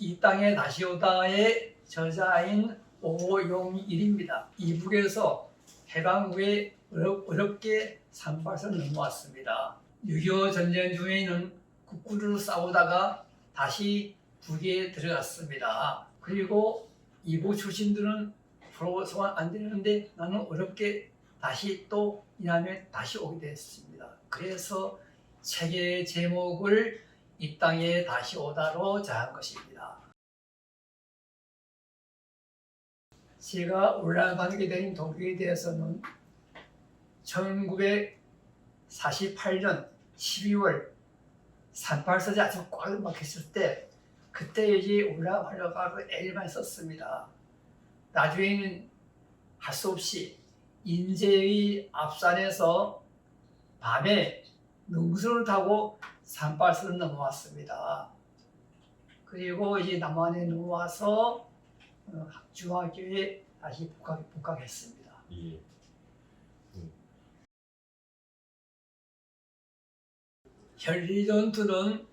이 땅에 다시 오다의 저자인 오용일입니다. 이북에서 해방 후에 어렵, 어렵게 산밭을 넘어왔습니다. 6.25 전쟁 중에는 국군으로 싸우다가 다시 북에 들어갔습니다. 그리고 이북 출신들은 프로 소환 안 되는데 나는 어렵게 다시 또 이남에 다시 오게 됐습니다. 그래서 책의 제목을 이 땅에 다시 오다로 정한 것입니다. 제가 올라가게 된 동기에 대해서는 1948년 12월 38서지 아주 꽉 막혔을 때 그때 이제 올라가려고 애를 썼습니다. 나중에는 할 수 없이 인제의 앞산에서 밤에 능선을 타고 산발선을 넘어왔습니다. 그리고 이제 남한에 넘어와서 어, 중학교에 다시 복학, 복학했습니다. 예. 혈리전투는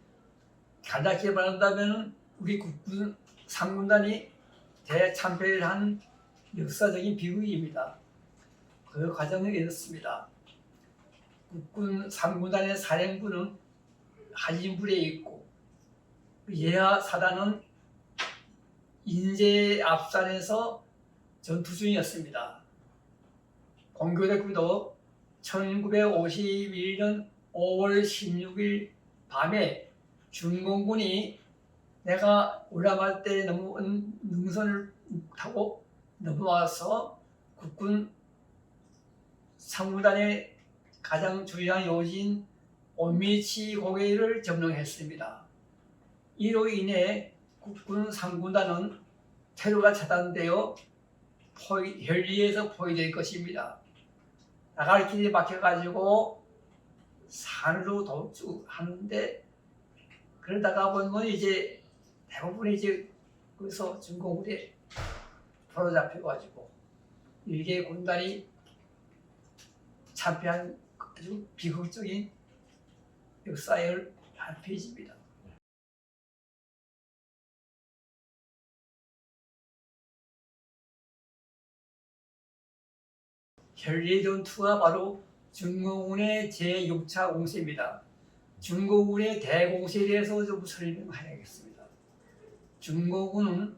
간략히 말한다면 우리 국군 상군단이 대참패를 한 역사적인 비극입니다. 그 과정은 이렇습니다. 국군 상군단의 사령부는 하진불에 있고 예하 사단은 인제 앞산에서 전투 중이었습니다. 공교대구도 1951년 5월 16일 밤에 중공군이 내가 올라갈 때 넘어온 능선을 타고 넘어와서 국군 상무단의 가장 중요한 요지인 오미치 고개를 점령했습니다. 이로 인해 국군 상군단은 테러가 차단되어 포위, 혈리에서 포위될 것입니다. 나갈 길이 막혀가지고 산으로 도주하는데 그러다가 보면 이제 대부분 이제 거기서 중공군에 바로잡혀가지고 일개 군단이 참패한 아주 비극적인 역사의 한 페이지입니다. 혈리 전투가 바로 중공군의 제6차 공세입니다. 중공군의 대공세에 대해서 좀 설명하야겠습니다. 중공군은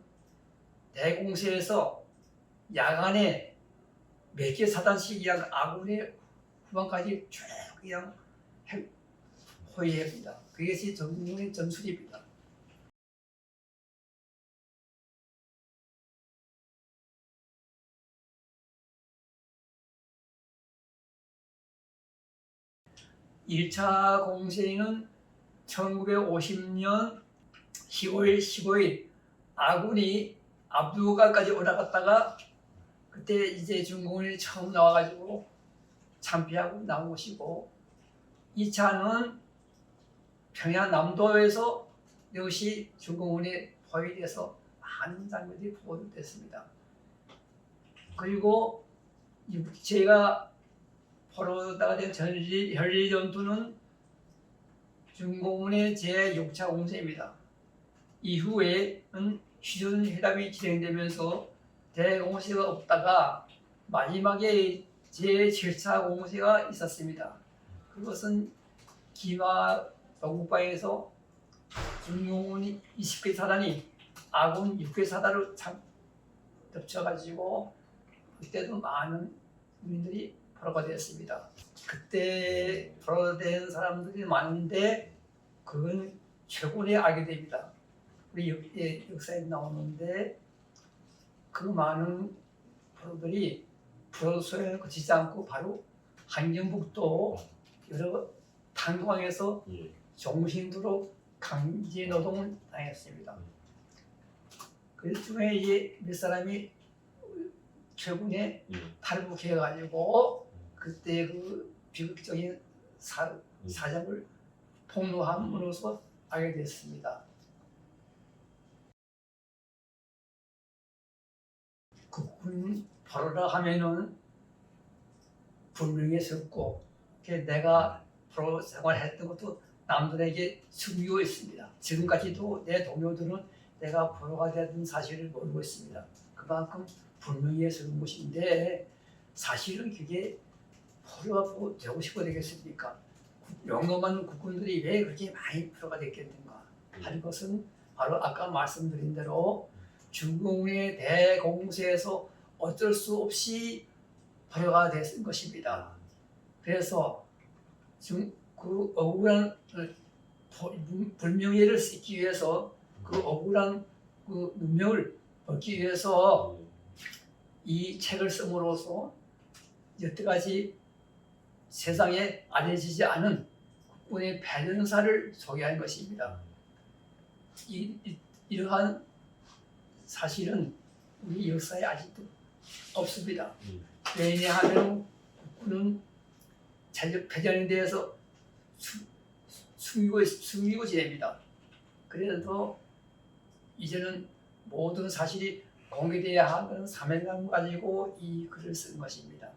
대공세에서 야간에 몇 개 사단씩 그냥 아군의 후방까지 쭉 그냥 해- 호위합니다. 그것이 전공군의 전술입니다. 일차 공세는 1950년 10월 15일 아군이 압두가까지 올라갔다가 그때 이제 중공군이 처음 나와가지고 참패하고 나온 것이고 2차는 평양 남도에서 역시 중공군에 포위돼서 많은 장면들이 보도됐습니다. 그리고 이 제가 포로다가 된 전리, 혈리 전투는 중공군의 제6차 공세입니다. 이후에는 휴전 회담이 진행되면서 대공세가 없다가 마지막에 제7차 공세가 있었습니다. 그것은 기마 동국방에서 중공군 20개 사단이 아군 6개 사단을 참 덮쳐가지고 그때도 많은 국민들이 포로가 되었습니다. 그때 포로된 사람들이 많은데 그건 최고의 악이 됩니다. 우리 역, 예, 역사에 나오는데 그 많은 포로들이 포로 소행을 거치지 않고 바로 한경북도 여러 탄광에서 예. 종신도로 강제 노동을 당했습니다. 그 중에 이제 몇 사람이 최근에 예. 탈북해가지고 그때 그 비극적인 사, 사정을 폭로함으로써 알게 됐습니다. 국군 포로라 하면은 분명했었고 그 내가 포로 생활했던 것도 남들에게 숨기고 있습니다. 지금까지도 내 동료들은 내가 포로가 되던 사실을 모르고 있습니다. 그만큼 불명예에 서는 것인데 사실은 그게 뭐 되고 싶어 되겠습니까? 영험한 국군들이 왜 그렇게 많이 포로가 됐겠는가 하는 것은 바로 아까 말씀드린 대로 중공의 대공세에서 어쩔 수 없이 포로가 됐은 것입니다. 그래서 지금 그 억울한 불명예를 씻기 위해서 그 억울한 그 누명을 벗기 위해서 이 책을 씀으로써 여태까지 세상에 알려지지 않은 국군의 배전사를 소개한 것입니다. 이, 이, 이 러한 사실은 우리 역사에 아직도 없습니다. 음. 왜냐하면 국군은 자력 패전에 대해서 수, 숨기고 숨기고 지냅니다. 그래도 이제는 모든 사실이 공개돼야 하는 사명감 가지고 이 글을 쓴 것입니다.